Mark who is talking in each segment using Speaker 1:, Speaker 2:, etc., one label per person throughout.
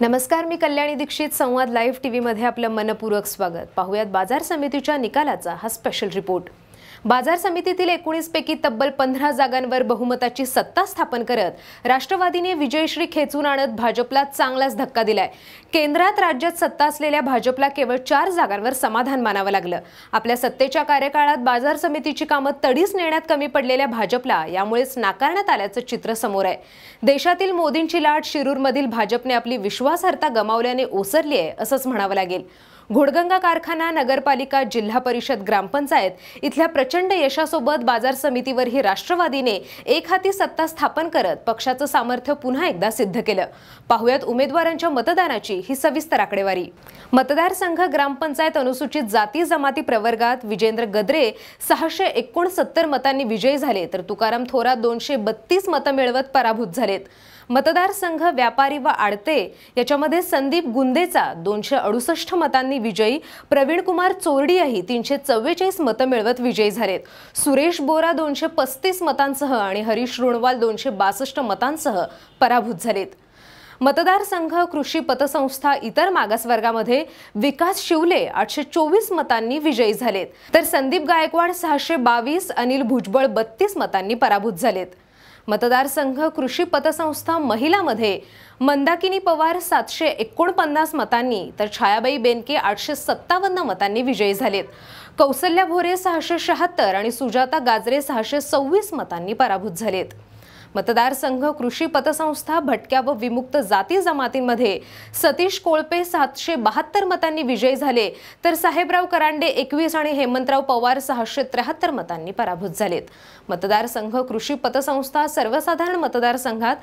Speaker 1: नमस्कार मी कल्याणी दीक्षित संवाद लाईव्ह टीव्हीमध्ये आपलं मनपूर्वक स्वागत. पाहुयात बाजार समितीच्या निकालाचा हा स्पेशल रिपोर्ट बाजार समितीतील एकोणीस पैकी तब्बल पंधरा जागांवर बहुमताची सत्ता स्थापन करत राष्ट्रवादीने विजयश्री खेचून आणत भाजपला चांगलाच धक्का दिलाय. केंद्रात राज्यात सत्ता असलेल्या भाजपला केवळ चार जागांवर समाधान मानावं लागलं. आपल्या सत्तेच्या कार्यकाळात बाजार समितीची कामं तडीच नेण्यात कमी पडलेल्या भाजपला यामुळेच नाकारण्यात आल्याचं चित्र समोर आहे. देशातील मोदींची लाट शिरूरमधील भाजपने आपली विश्वासार्हता गमावल्याने ओसरली आहे असंच म्हणावं लागेल. घोडगंगा कारखाना नगरपालिका जिल्हा परिषद ग्रामपंचायत इथल्या प्रचंड यशासोबत बाजार समितीवरही राष्ट्रवादीने एक हाती सत्ता स्थापन करत पक्षाचं सामर्थ्य पुन्हा एकदा सिद्ध केलं. पाहुयात उमेदवारांच्या मतदानाची ही सविस्तर आकडेवारी. मतदारसंघ ग्रामपंचायत अनुसूचित जाती जमाती प्रवर्गात विजेंद्र गद्रे सहाशे एकोणसत्तर मतांनी विजयी झाले तर तुकाराम थोरात दोनशे बत्तीस मतं मिळवत पराभूत झालेत. मतदारसंघ व्यापारी व आडते. याच्यामध्ये संदीप गुंदेचा दोनशे अडुसष्ट मतांनी विजयी प्रवीणकुमार चोरडियाही तीनशे चव्वेचाळीस मतं मिळवत विजयी झालेत. सुरेश बोरा दोनशे पस्तीस मतांसह आणि हरीश रुणवाल दोनशे बासष्ट मतांसह पराभूत झालेत. मतदारसंघ कृषी पतसंस्था इतर मागासवर्गामध्ये विकास शिवले आठशे चोवीस मतांनी विजयी झालेत. तर संदीप गायकवाड सहाशे बावीस अनिल भुजबळ बत्तीस मतांनी पराभूत झालेत. मतदारसंघ कृषी पतसंस्था महिलामध्ये मंदाकिनी पवार सातशे एकोणपन्नास मतांनी तर छायाबाई बेनके आठशे सत्तावन्न मतांनी विजयी झालेत. कौसल्या भोरे सहाशे शहात्तर आणि सुजाता गाजरे सहाशे सव्वीस मतांनी पराभूत झालेत. मतदारसंघ कृषी पतसंस्था भटक्या व विमुक्त जाती जमातींमध्ये सतीश कोळपे सातशे बहात्तर मतांनी विजयी झाले. तर साहेबराव करांडे एकवीस आणि हेमंतराव पवार सहाशे त्र्याहत्तर मतांनी पराभूत झालेत. मतदारसंघ कृषी पतसंस्था सर्वसाधारण मतदारसंघात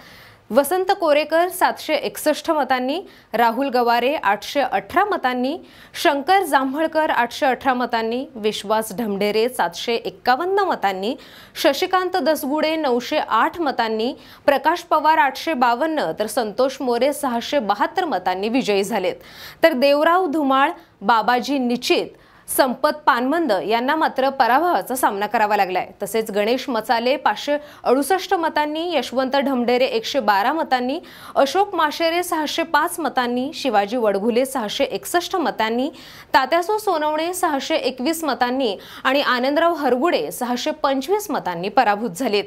Speaker 1: वसंत कोरेकर सातशे एकसष्ट मतांनी राहुल गवारे आठशे अठरा मतांनी शंकर जांभळकर आठशे अठरा मतांनी विश्वास ढमढेरे सातशे एक्कावन्न मतांनी शशिकांत दसगुडे नऊशे आठ मतांनी प्रकाश पवार आठशे बावन्न तर संतोष मोरे सहाशे बहात्तर मतांनी विजयी झालेत. तर देवराव धुमाळ बाबाजी निचित संपत पानमंद यांना मात्र पराभवाचा सामना करावा लागलाय. तसेच गणेश मचाले पाचशे अडुसष्ट मतांनी यशवंत ढमढेरे एकशे बारा मतांनी अशोक माशेरे सहाशे पाच मतांनी शिवाजी वडघुले सहाशे एकसष्ट मतांनी तात्यासो सोनवणे सहाशे एकवीस मतांनी आणि आनंदराव हरगुडे सहाशे पंचवीस मतांनी पराभूत झालेत.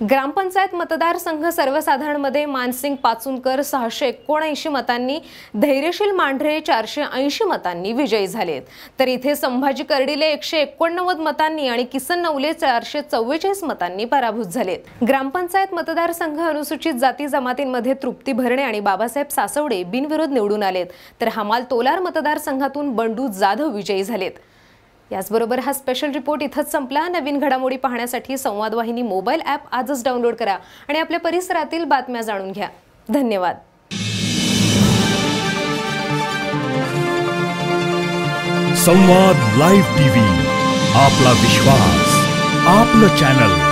Speaker 1: ग्रामपंचायत मतदारसंघ सर्वसाधारणमध्ये मानसिंग पाचुनकर सहाशे एकोणऐंशी मतांनी धैर्यशील मांढरे चारशे ऐंशी मतांनी विजयी झालेत. तर इथे संभाजी कर्डिले एकशे एकोणनव्वद मतांनी आणि किसन नवले चारशे चव्वेचाळीस मतांनी पराभूत झालेत. ग्रामपंचायत मतदारसंघ अनुसूचित जाती जमातींमध्ये तृप्ती भरणे आणि बाबासाहेब सासवडे बिनविरोध निवडून आलेत. तर हमाल तोलार मतदारसंघातून बंडू जाधव विजयी झालेत. याचबरोबर हा स्पेशल रिपोर्ट इथंच संपला. नवीन घडामोडी पाहण्यासाठी संवाद वाहिनी मोबाईल ॲप आजच डाउनलोड करा आणि आपल्या परिसरातील बातम्या जाणून घ्या. धन्यवाद.
Speaker 2: संवाद लाईव्ह टीव्ही आपला विश्वास आपलं चॅनल